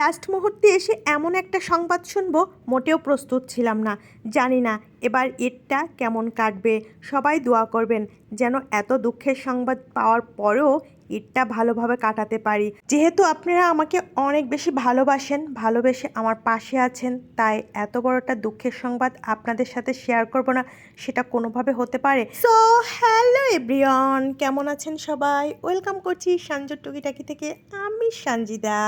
Last মুহূর্তে এসে এমন একটা সংবাদ শুনব, মোটেও প্রস্তুত ছিলাম না। জানি না এবার ঈদটা কেমন কাটবে। সবাই দোয়া করবেন যেন এত দুঃখের সংবাদ পাওয়ার পরেও ঈদটা ভালোভাবে কাটাতে পারি। যেহেতু আপনারা আমাকে অনেক বেশি ভালোবাসেন, ভালোবেসে আমার পাশে আছেন, তাই এত বড়টা দুঃখের সংবাদ আপনাদের সাথে শেয়ার করব না, সেটা কোনোভাবে হতে পারে। সো হ্যালো এব্রিয়ন কেমন আছেন সবাই? ওয়েলকাম করছি সানজোর টুকিটাকি থেকে, আমি সঞ্জিদা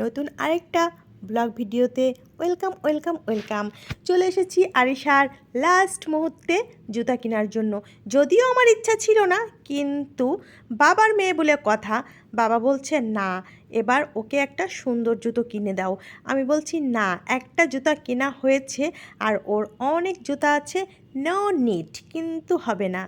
নতুন আরেকটা ব্লগ ভিডিওতে ওয়েলকাম ওয়েলকাম ওয়েলকাম। চলে এসেছি আরিশার লাস্ট মুহূর্তে জুতা কেনার জন্য। যদিও আমার ইচ্ছা ছিল না, কিন্তু বাবার মেয়ে বলে কথা, বাবা বলছে, না, এবার ওকে একটা সুন্দর জুতো কিনে দাও। আমি বলছি, না, একটা জুতা কেনা হয়েছে আর ওর অনেক জুতা আছে নো নিট কিন্তু হবে না।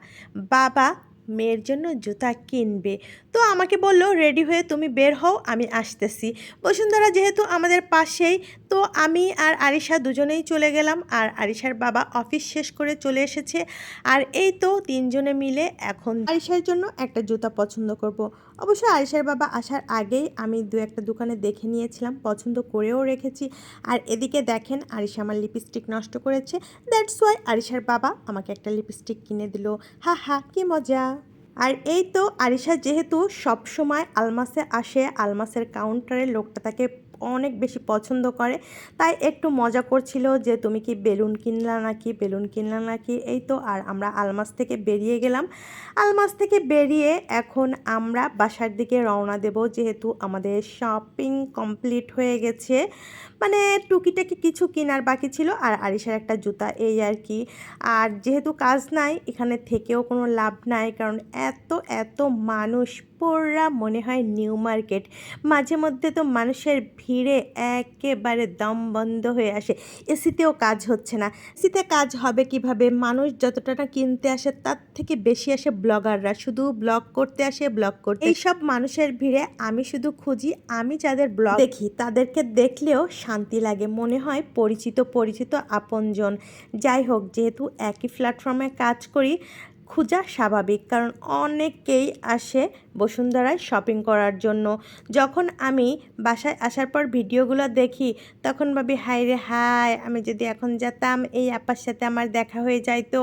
বাবা মেয়ের জন্য জুতা কিনবে। তো আমাকে বলল, রেডি হয়ে তুমি বের হও, আমি আসতেছি। বসুন্ধরা যেহেতু আমাদের পাশেই, তো আমি আর আরিশা দুজনেই চলে গেলাম। আর আরিশার বাবা অফিস শেষ করে চলে এসেছে। আর এই তো তিনজনে মিলে এখন আরিশার জন্য একটা জুতা পছন্দ করব। অবশ্য আরিশার বাবা আসার আগেই আমি দু একটা দোকানে দেখে নিয়েছিলাম, পছন্দ করেও রেখেছি। আর এদিকে দেখেন, আরিশা আমার লিপস্টিক নষ্ট করেছে। দ্যাটস ওয়াই আরিশার বাবা আমাকে একটা লিপস্টিক কিনে দিল। হা হা, কি মজা। আর এই তো আরিশা যেহেতু সবসময় আলমাসে আসে আলমাসের কাউন্টারে লোকটা তাকে অনেক বেশি পছন্দ করে। তাই একটু মজা করছিল যে, তুমি কি বেলুন কিনলা নাকি? বেলুন কিনলা নাকি? এই তো, আর আমরা আলমাস থেকে বেরিয়ে গেলাম। আলমাস থেকে বেরিয়ে এখন আমরা বাসার দিকে রওনা দেব, যেহেতু আমাদের শপিং কমপ্লিট হয়ে গেছে। মানে টুকিটাকি কিছু কেনার বাকি ছিল, আর আরিশার একটা জুতা, এই আর কি। আর যেহেতু কাজ নাই, এখানে থেকেও কোনো লাভ নাই, কারণ এত এত মানুষ, পুরা মনে হয় নিউ মার্কেট। মাঝে মধ্যে তো মানুষের ভিড়ে একেবারে দম বন্ধ হয়ে আসে। এসিতেও কাজ হচ্ছে না। এসিতে কাজ হবে কীভাবে? মানুষ যতটা না কিনতে আসে, তার থেকে বেশি আসে ব্লগাররা। শুধু ব্লগ করতে আসে, ব্লগ করতে এইসব মানুষের ভিড়ে আমি শুধু খুঁজি, আমি যাদের ব্লগ দেখি, তাদেরকে দেখলেও শান্তি লাগে। মনে হয় পরিচিত পরিচিত আপনজন। যাই হোক, যেহেতু একই প্ল্যাটফর্মে কাজ করি খোঁজা স্বাভাবিক, কারণ অনেকেই আসে বসুন্ধরায় শপিং করার জন্য। যখন আমি বাসায় আসার পর ভিডিওগুলো দেখি, তখন ভাবি হাই রে হাই আমি যদি এখন যেতাম, এই আপার সাথে আমার দেখা হয়ে যাইতো,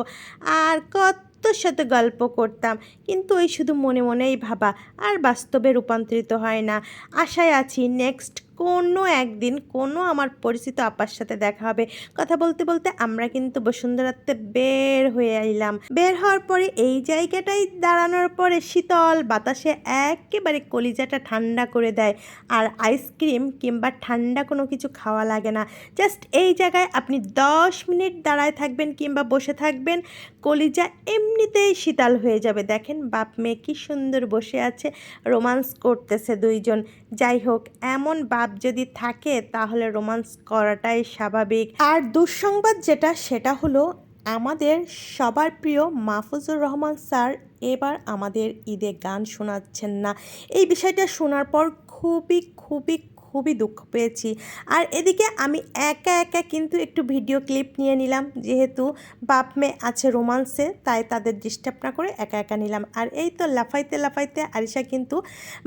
আর কত তোর সাথে গল্প করতাম। কিন্তু ওই শুধু মনে মনেই ভাবা, আর বাস্তবে রূপান্তরিত হয় না। আশায় আছি নেক্সট কোনো একদিন কোনো আমার পরিচিত আপার সাথে দেখা হবে। কথা বলতে বলতে আমরা কিন্তু বসুন্ধরাতে বের হয়ে আইলাম বের হওয়ার পরে এই জায়গাটাই দাঁড়ানোর পরে শীতল বাতাসে একেবারে কলিজাটা ঠান্ডা করে দেয়। আর আইসক্রিম কিংবা ঠান্ডা কোনো কিছু খাওয়া লাগে না। জাস্ট এই জায়গায় আপনি দশ মিনিট দাঁড়ায় থাকবেন কিংবা বসে থাকবেন, কলিজা এমনিতেই শীতল হয়ে যাবে। দেখেন বাপ মেয়ে কি সুন্দর বসে আছে, রোমান্স করতেছে দুইজন। যাই হোক, এমন বাপ যদি থাকে, তাহলে রোমান্স করাটাই স্বাভাবিক। আর দুঃসংবাদ যেটা, সেটা হলো, আমাদের সবার প্রিয় মাহফুজুর রহমান স্যার এবার আমাদের ঈদে গান শোনাচ্ছেন না। এই বিষয়টা শোনার পর খুবই খুবই খুবই দুঃখ পেয়েছি। আর এদিকে আমি একা একা কিন্তু একটু ভিডিও ক্লিপ নিয়ে নিলাম। যেহেতু বাপ মেয়ে আছে রোমান্সে, তাই তাদের ডিস্টার্ব না করে একা একা নিলাম। আর এই তো লাফাইতে লাফাইতে আরিশা কিন্তু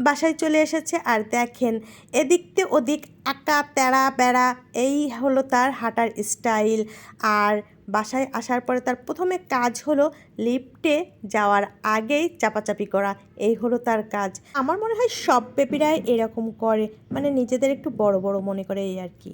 বাসায় চলে এসেছে। আর দেখেন এদিকতে ওদিক আঁকা তেড়া বেড়া এই হলো তার হাঁটার স্টাইল। আর বাসায় আসার পরে তার প্রথমে কাজ হলো লিফটে যাওয়ার আগেই চাপাচাপি করা, এই হলো তার কাজ। আমার মনে হয় সব বেবিরাই এরকম করে মানে নিজেদের একটু বড় বড় মনে করে এই আর কি।